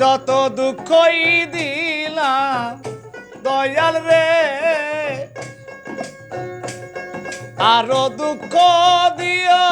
যত দুঃখই দিলাম দয়াল রে। আরও দুঃখ দিও।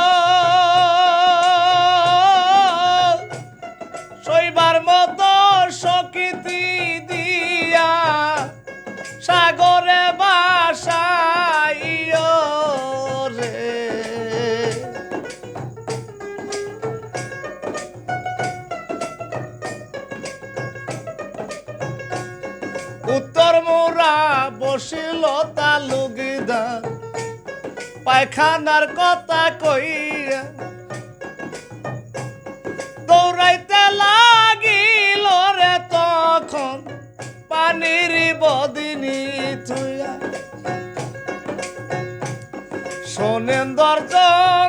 বসিল লুগিদা পায়খানার কথা কইয়া দৌড়াইতে লাগিল রে তখন পানির বদিনী থুয়া শোনেন দর্জনা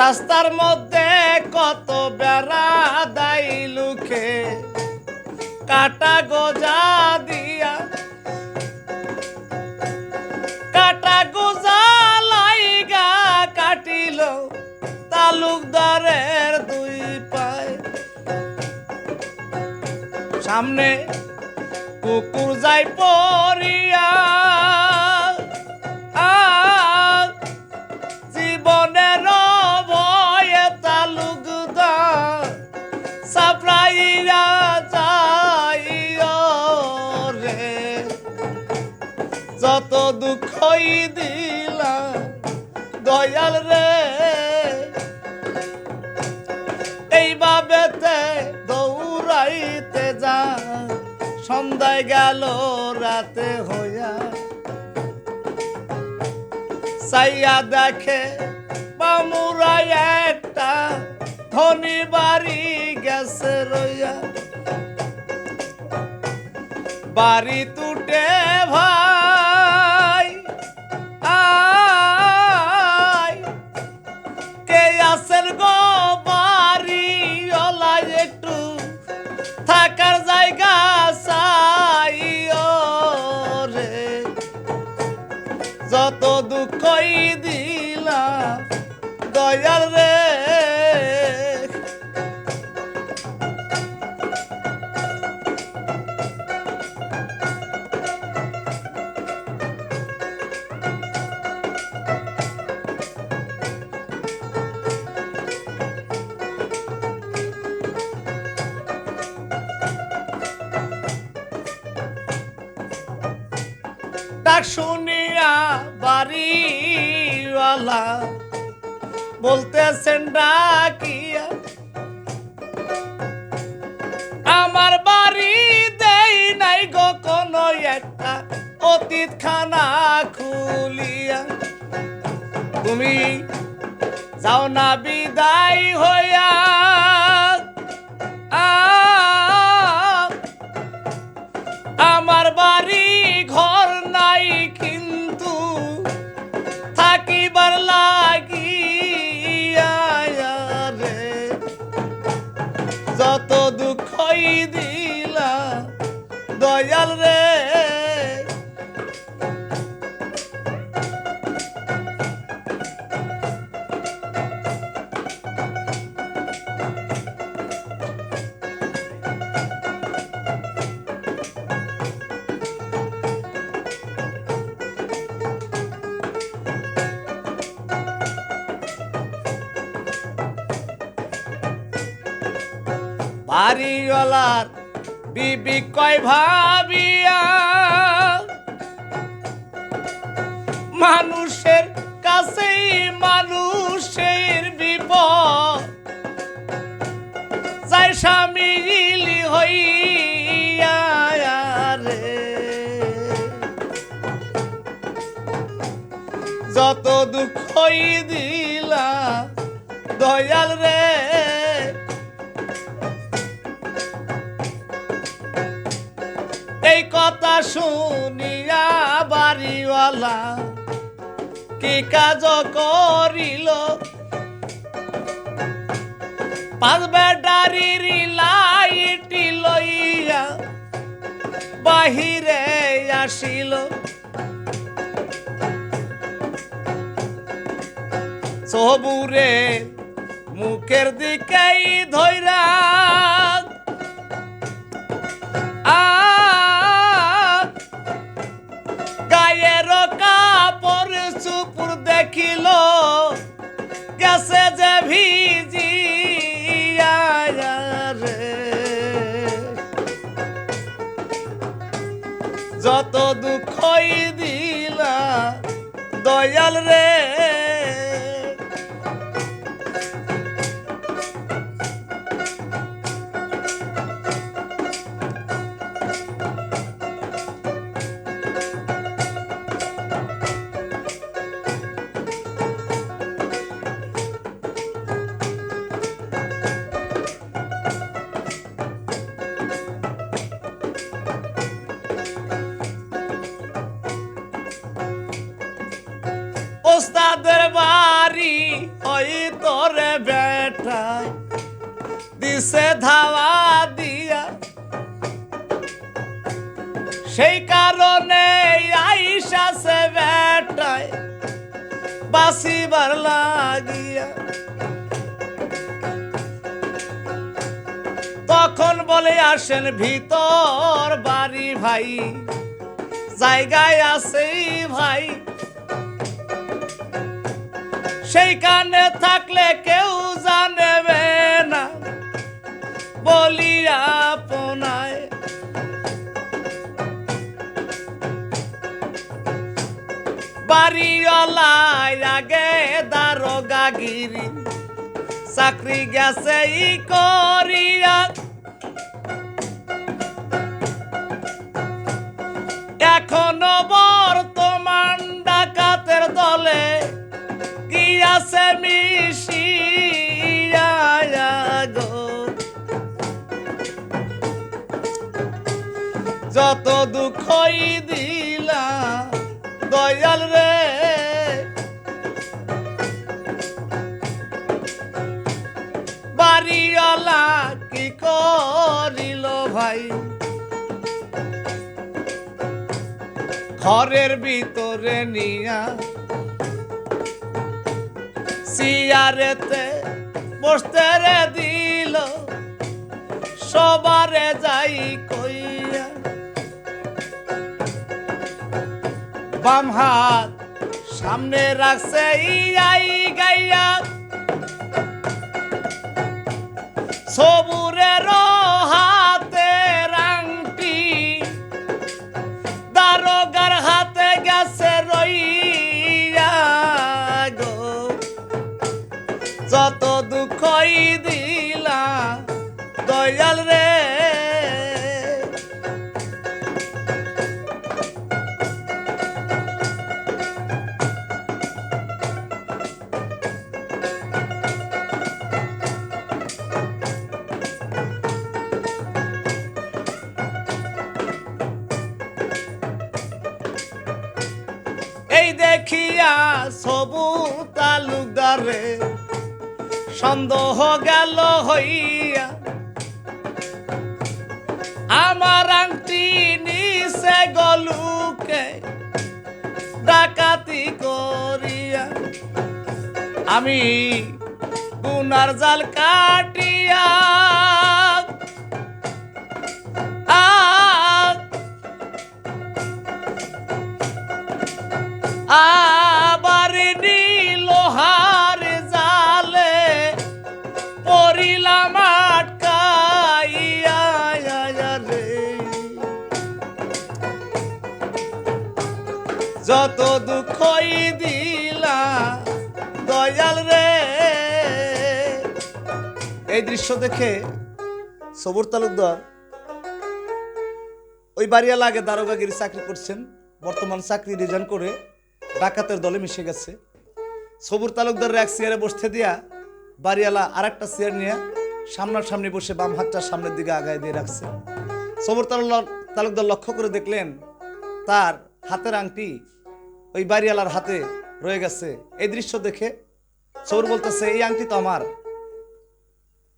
রাস্তার মধ্যে কত বেড়া দাই লুকে। কাটা গজা দিয়া। কাটা গোজা লাইগা কাটিল তালুকদারের দুই পায়। সামনে কুকুর যাই পরিয়া দিলা? দয়াল রে। এইভাবেতে দৌড়াইতে যা। সন্ধ্যায় গেল, রাতে হইয়া। সাইয়া দেখে বামুরা একটা ধনী বাড়ি গেছে রইয়া। বাড়ি তুটে ভাই থাকার জায়গা চাইও রে। যত দুঃখই দিলা দয়াল রে শুনিয়া বাড়িওয়ালা বলতেছেন, ডাকিয়া, আমার বাড়ি দেই নাই গো কোনো একটা অতীত খানা খুলিয়া। তুমি যাও না বিদায় কয় ভাবিয়া মানুষের কাছেই মানুষের বিপদ। চাই স্বামী হই যত দুঃখই দিলা দয়াল রে। শুনিয়া বাড়িওয়ালা কি কাজ করিল? পাঁচ ব্যাটারির লাইটি লইয়া বাহিরে আসিল। সবুরে মুখের দিকেই ধৈরা দেখিল গেছে যে ভিজি যত দুঃখই দিলা দয়াল রে দিছে ধাওয়া দিয়া। সেই কারণে আইসা সে বেটায় বাসিবার লাগিয়া। তখন বলে, আসেন ভিতর বাড়ি ভাই, জায়গায় আছে ভাই। সেইখানে থাকলে কেউ বাড়িওয়ালায় দারোগাগিরি চাকরি গেছে ই করিয়া। এখনও বর্তমান ডাকাতের দলে গিয়াছে মিশিয়া গো? যত দুঃখই দিলা দয়াল ভাই। ঘরের ভিতরে নিয়া সিয়ারেতে বসতে রে দিল, সবারে যাই কইয়া। বাম হাত সামনে রাখছে ইয়াই গাইয়া। সবুরের দয়াল রে। দেখিয়া সবু তালুকদারে সন্দেহ গেল হইয়া আমার আংটি নিচে গলুকে ডাকাতি করিয়া আমি গুনার জাল কাটিয়া আ এই দৃশ্য দেখে সবুর তালুকদার ওই বাড়িয়ালা আগে দারোগাগিরি চাকরি করছেন, বর্তমান চাকরি রিজাইন করে ডাকাতের দলে মিশে গেছে। সবুর তালুকদারের এক চেয়ারে বসতে দিয়া বাড়িওয়ালা আর একটা চেয়ার নিয়ে সামনাসামনি বসে বাম হাতটা সামনের দিকে আগায় দিয়ে রাখছে। সবুর তালুক তালুকদার লক্ষ্য করে দেখলেন তার হাতের আংটি ওই বাড়িওয়ালার হাতে রয়ে গেছে। এই দৃশ্য দেখে সবুর বলতেছে, এই আংটি তো আমার।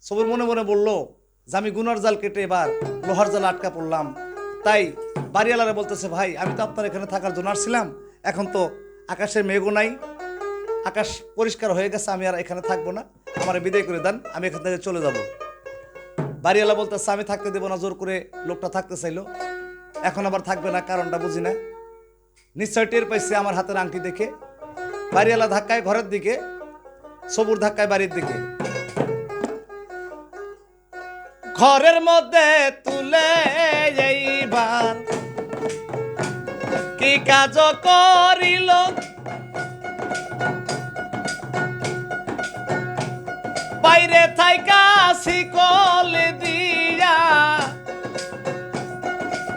সবুর মনে মনে বলল, যে আমি গুনার জাল কেটে এবার লোহার জাল আটকা পড়লাম। তাই বাড়িওয়ালারা বলতেছে, ভাই, আমি তো আপনার এখানে থাকার জন্য আসছিলাম। এখন তো আকাশের মেঘও নাই। আকাশ পরিষ্কার হয়ে গেছে, আমি আর এখানে থাকব না। আমার বিদায় করে দেন, আমি এখান থেকে চলে যাব। বাড়িওয়ালা বলতেছে, আমি থাকতে দেবো না। জোর করে লোকটা থাকতে চাইলো। এখন আবার থাকবে না, কারণটা বুঝি না। নিশ্চয় টের পাইছে আমার হাতের আংটি দেখে। বাড়িওয়ালা ধাক্কায় ঘরের দিকে, সবুর ধাক্কায় বাড়ির দিকে। ঘরের মধ্যে তুলে এইবার। কি কাজ করিল? বাইরে থাইকা শিকল দিয়া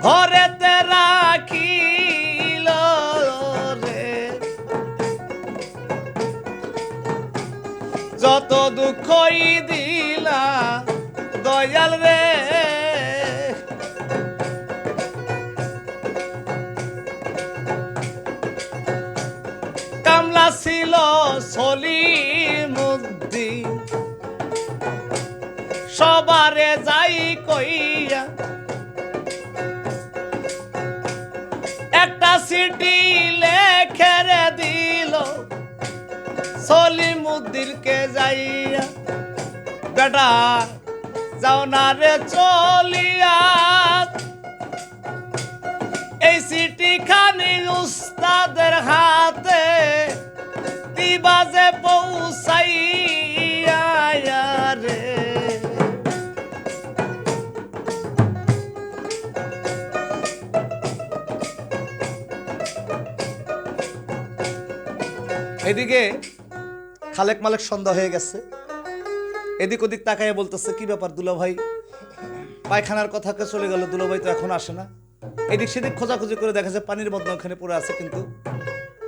ঘরেতে রাখিল রে। যত দুঃখই দয়াল কামলা ছিল সলিমুদ্দিন। সবারে যাই কইয়া। একটা সিটি লেখে দিল সলিমুদ্দিনকে যাইয়া। বেটা যাও না রে চলিয়া। এই সিটি খানি উস্তাদের হাতে দিবাজে পৌঁছাইয়া রে। এদিকে খালেক মালেক সন্ধ্যা হয়ে গেছে। এদিক ওদিক তাকায় বলতেছে, কি ব্যাপার দুলা ভাই পায়খানার কথাকে চলে গেল? দুলা ভাই তো এখন আসে না। এদিক সেদিক খোঁজাখুঁজি করে দেখা যায় পানির বদনা ওখানে পড়ে আছে কিন্তু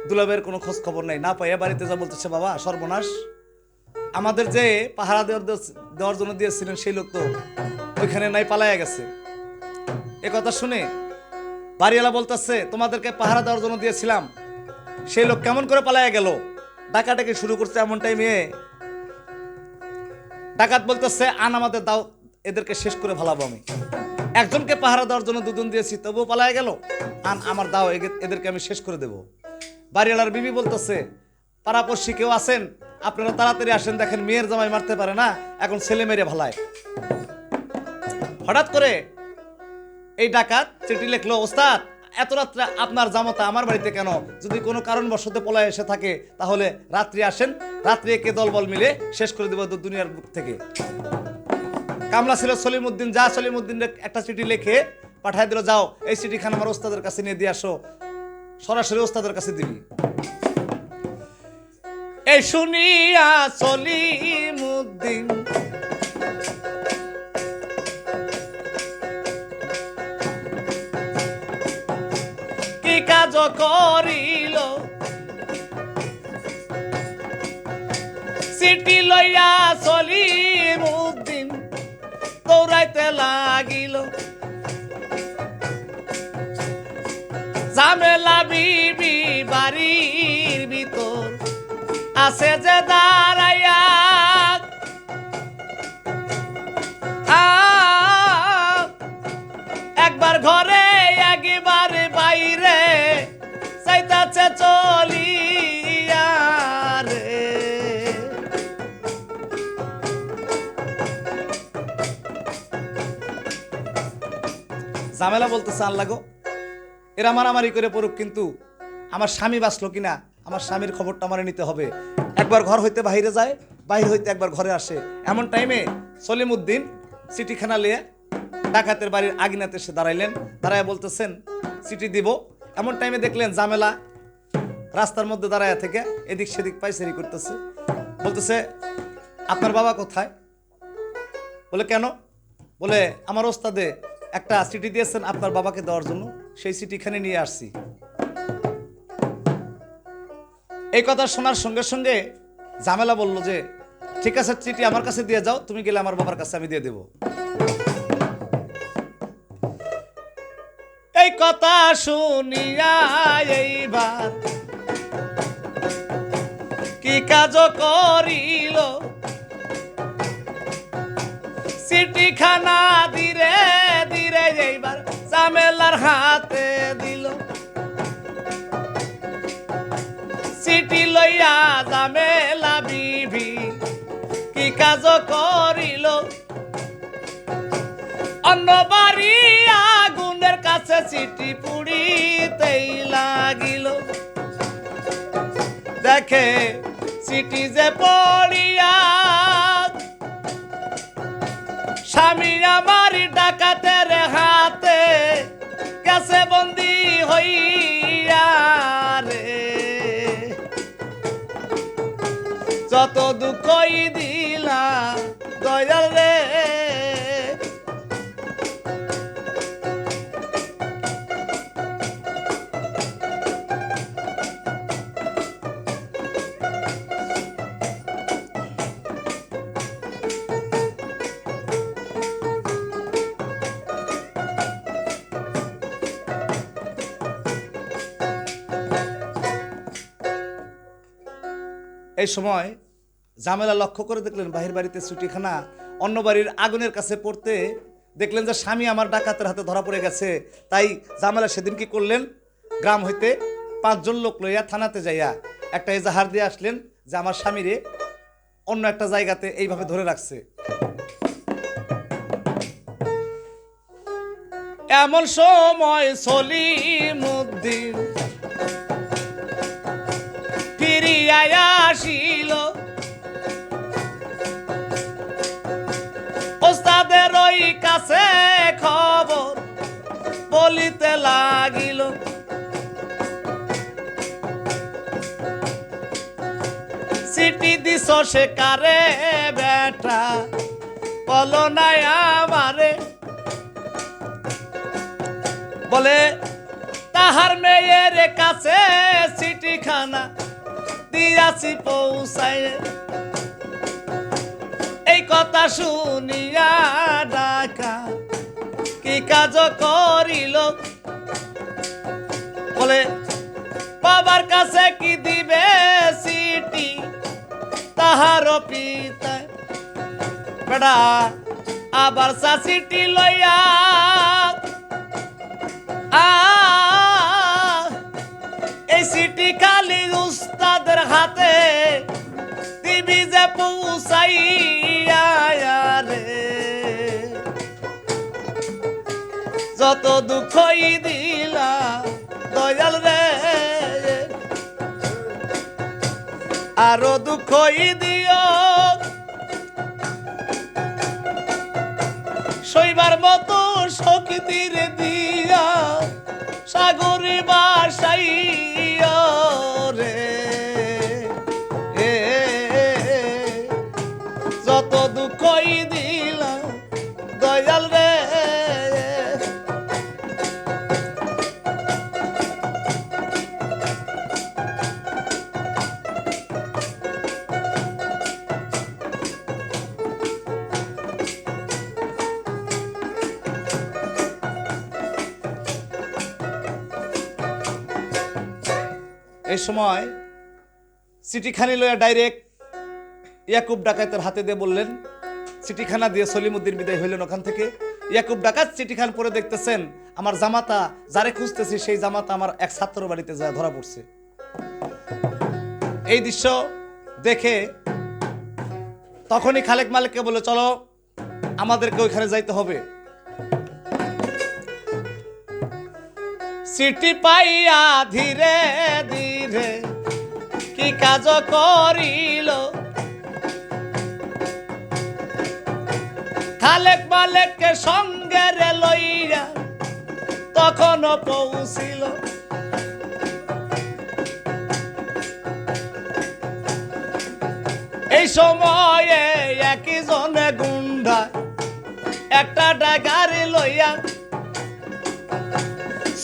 দুলাভাইয়ের কোনো খোঁজ খবর নাই। না পাইয়া বাড়িতে যা বলতেছে বাবা, সর্বনাশ। আমাদের যে পাহারা দেওয়ার দেওয়ার জন্য দিয়েছিলেন সেই লোক তো ওইখানে নাই, পালায়া গেছে। এ কথা শুনে বাড়িওয়ালা বলতেছে, তোমাদেরকে পাহারা দেওয়ার জন্য দিয়েছিলাম। সেই লোক কেমন করে পালায়া গেল? ডাকাটাকে শুরু করছে এমন টাইমে ডাকাত বলতেছে, আন আমাদের দাও, এদেরকে শেষ করে ভালাবো আমি। একজনকে পাহারা দেওয়ার জন্য দুদিন দিয়েছি, তবুও পালায় গেল। আন, আমার দাও এদেরকে আমি শেষ করে দেব। বাড়িওয়ালার বিবি বলতেছে, পাড়াপড়শি কেউ আছেন? আপনারা তাড়াতাড়ি আসেন, দেখেন মেয়ের জামাই মারতে পারে না, এখন ছেলে মেরে ভালায় হঠাৎ করে এই ডাকাত চিঠি লিখলো, ওস্তাদ এত রাত্রে আপনার জামাতা আমার বাড়িতে কেন? যদি কোনো কারণবশত পলায় এসে থাকে, তাহলে রাত্রি আসেন। রাত্রি একে দলবল মিলে শেষ করে দেবো দুনিয়ার বুক থেকে। কামলা ছিল সলিমুদ্দিন, যা সলিমুদ্দিন একটা চিঠি লিখে পাঠায় দিল, যাও, এই চিঠিখান আমার ওস্তাদের কাছে নিয়ে দিয়ে আসো। সরাসরি ওস্তাদের কাছে দিবি। এই শুনিয়া সলিমুদ্দিন করিল। সিটি লইয়া সলিমুদ্দিন দৌড়াইতে লাগিল। ঝামেলা বিবি বাড়ির ভিতর আছে যে দাঁড়াইয়া। একবার ঘরে চলিয়া রে। ঝামেলা বলতেছে আল্লাহ এরা মারামারি করে পড়ুক, কিন্তু আমার স্বামী বাঁচলো কিনা, আমার স্বামীর খবরটা আমার নিতে হবে। একবার ঘর হইতে বাইরে যায়, বাইরে হইতে একবার ঘরে আসে। এমন টাইমে সলিমুদ্দিন চিঠিখানা লিয়ে ডাকাতের বাড়ির আগিনাতে এসে দাঁড়াইলেন। দাঁড়ায় বলতেছেন, চিঠি দিব। এমন টাইমে দেখলেন জামেলা রাস্তার মধ্যে দাঁড়ায় থেকে এদিক সেদিক পাইচারি করতেছে। বলতেছে, আপনার বাবা কোথায়? বলে, কেন? বলে, আমার ওস্তাদে একটা চিঠি দিয়েছেন আপনার বাবাকে দেওয়ার জন্য। সেই চিঠিখানে নিয়ে আসছি। এই কথা শোনার সঙ্গে সঙ্গে ঝামেলা বলল যে, ঠিক আছে, চিঠি আমার কাছে দিয়ে যাও, তুমি গেলে আমার বাবার কাছে আমি দিয়ে দেব। এই কথা শুনিয়া এইবার কাজ করিল। সিটি খানা ধীরে ধীরে এইবার চামেলার হাতে দিল। সিটি লইয়া জামেলা বিবি কি কাজ করিল? অন্য বাড়ি আগুনের কাছে সিটি পুড়িতেই লাগিল। দেখে সিটি যে পড়িয়া স্বামী আমার ডাকাতের এই সময় জামেলা লক্ষ্য করে দেখলেন বাহির বাড়িতে ছুটিখানা অন্য বাড়ির আগুনের কাছে পড়তে দেখলেন যে স্বামী আমার ডাকাতের হাতে ধরা পড়ে গেছে। তাই জামেলা সেদিন কি করলেন? গ্রাম হইতে পাঁচজন লোক লইয়া থানাতে যাইয়া একটা এজাহার দিয়ে আসলেন যে আমার স্বামীরে অন্য একটা জায়গাতে এইভাবে ধরে রাখছে। এমন সময় সলিমুদ্দিন ফিরিয়া আসিল। ওস্তাদের ওই কাছে খবর বলিতে লাগিল। সিটি দিস সে কারে বেটা, বলো নাই আমারে। বলে, তাহার মেয়ের কাছে চিঠিখানা দিয়াছি পৌঁছায় এই কথা শুনিয়া ডাকা কি কাজ করিল? বলে, বাবার কাছে কি দিবে সিটি? তাহার পিতায়, বেটা, আবার সাসিটি লইয়া আ এই সিটি খালি উস্তাদের হাতে দিবি যে পৌঁছাইয়া রে। যত দুঃখই দিলা দয়াল রে, আরও দুঃখই দিও। শৈবার মতো শক্তির দিয়া সাগরে বাসাইয়া সময় চিঠিখানি লইয়া ডাইরেক্ট ইয়াকুব ডাকাতের হাতে দিয়ে বললেন চিঠিখানা দিয়ে সলিমুদ্দিন বিদায় হইলেন ওখান থেকে। ইয়াকুব ডাকাত চিঠিখান পরে দেখতেছেন, আমার জামাতা যারে খুঁজতেছি, সেই জামাতা আমার এক ছাত্র বাড়িতে যায়, ধরা পড়ছে। এই দৃশ্য দেখে তখনই খালেক মালিককে বলে, চলো, আমাদেরকে ওইখানে যাইতে হবে। সিটি পাইয়া ধীরে ধীরে কি কাজ করিল? খালেক মালেককে সঙ্গে রে লইয়া তখনও পৌঁছিল। এই সময়ে একই জনে গুন্ডা একটা ডাগারি লইয়া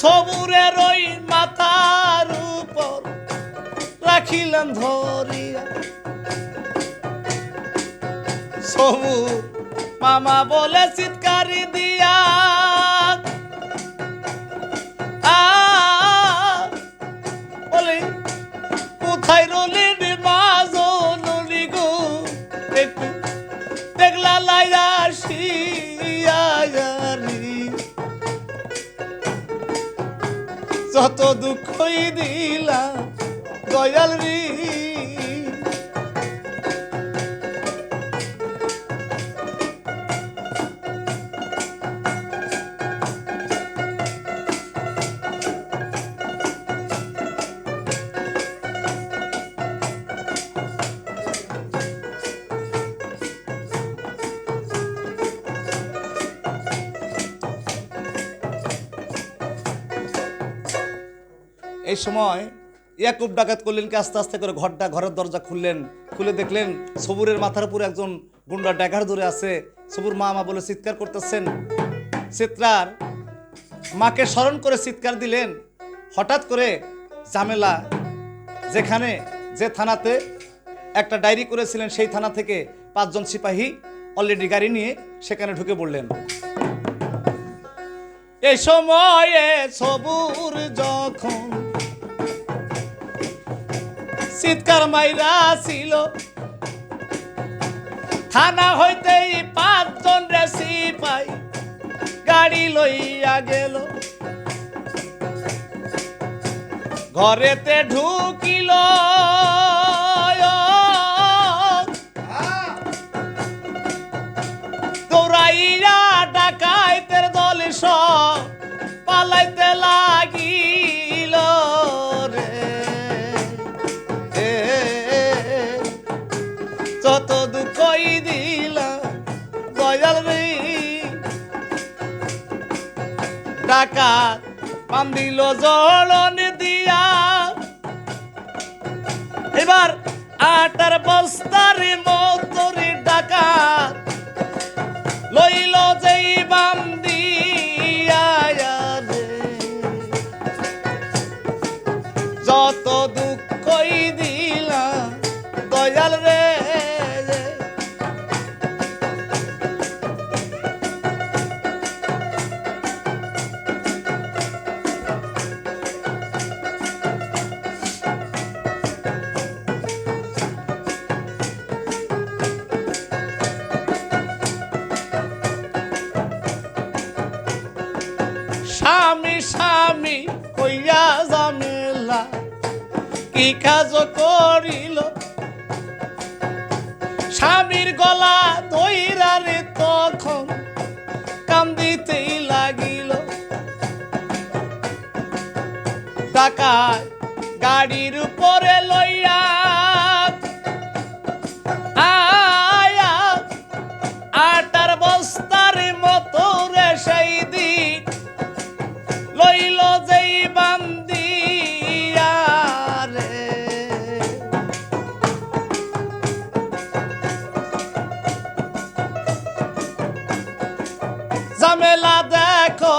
সবুরের ওই মাথার উপর রাখিলাম ধরিয়া। সবু মামা বলে চিৎকারি দিয়া যত দুঃখই দিলা দয়াল রে। এই সময় ইয়াকুব ডাকাত করলেন কি আস্তে আস্তে করে ঘরটা, ঘরের দরজা খুললেন, খুলে দেখলেন সবুরের মাথার উপরে একজন গুন্ডা ড্যাগার ধরে আছে। সবুর মা মা বলে, চিৎকার করতেছেন? চিত্রার মাকে স্মরণ করে চিৎকার দিলেন। হঠাৎ করে ঝামেলা, যেখানে যে থানাতে একটা ডায়েরি করেছিলেন, সেই থানা থেকে পাঁচজন সিপাহী অলরেডি গাড়ি নিয়ে সেখানে ঢুকে পড়লেন। এই সময়ে সবুর যখন চিৎকার মাইরা ছিল। থানা হইতেই পাঁচজন রেসি পাই, গাড়ি লইয়া গেল। ঘরেতে ঢুকিল। দৌড়াইয়া ডাকাইতের দল পালাইতে লাগিল ডাকাত দিল জলন দিয়া। এবার আটার বস্তারে মতরি টাকায় গাড়ির উপরে লইয়া আয়া, আটার বস্তার মতো রে সেই দিন লইল যেই বান্দিয়া ঝামেলা দেখো,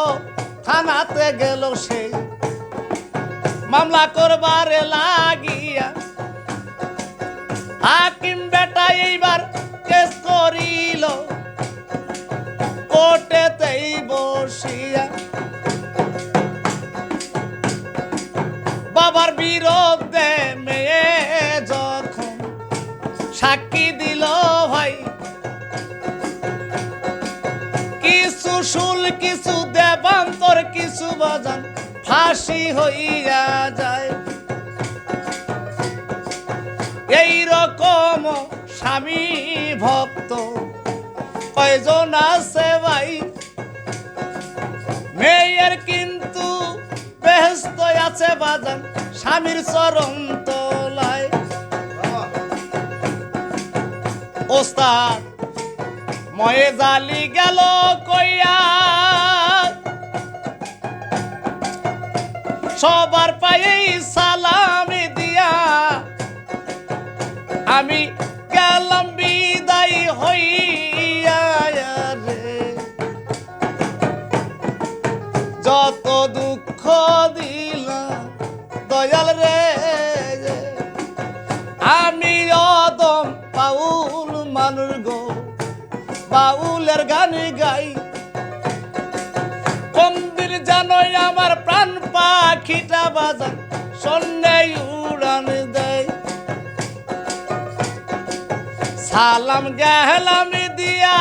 থানাতে গেল সেই মামলা করবারে লাগিয়া। হাকিম বেটা এইবার কেস করিল। কোর্টেতেই বসিয়া। বাবার বিরুদ্ধে মেয়ে যখন সাক্ষী দিল ভাই, কিছু শুল, কিছু দেবান্তর, কিছু বাজান ফাঁসি হইয়া যায়। এই রকম স্বামী ভক্ত কয়জন আছে ভাই? মেয়ের কিন্তু ব্যস্ত আছে বাজান, স্বামীর চরণ তোলায়। ওস্তাদ, ময়ে জালি গেল কইয়া সবার পায়েই সালাম দিয়া আমি গেলাম বিদায় হইয়া রে। যত দুঃখ দিলা দয়াল রে। আমি অদম পাউল মানুর গো, বাউলের গান গাই। কন্দির জানোই আমার পাখিটা বাজার সন্ধ্যায় উড়ান দেয়। সালাম গেলাম দিয়া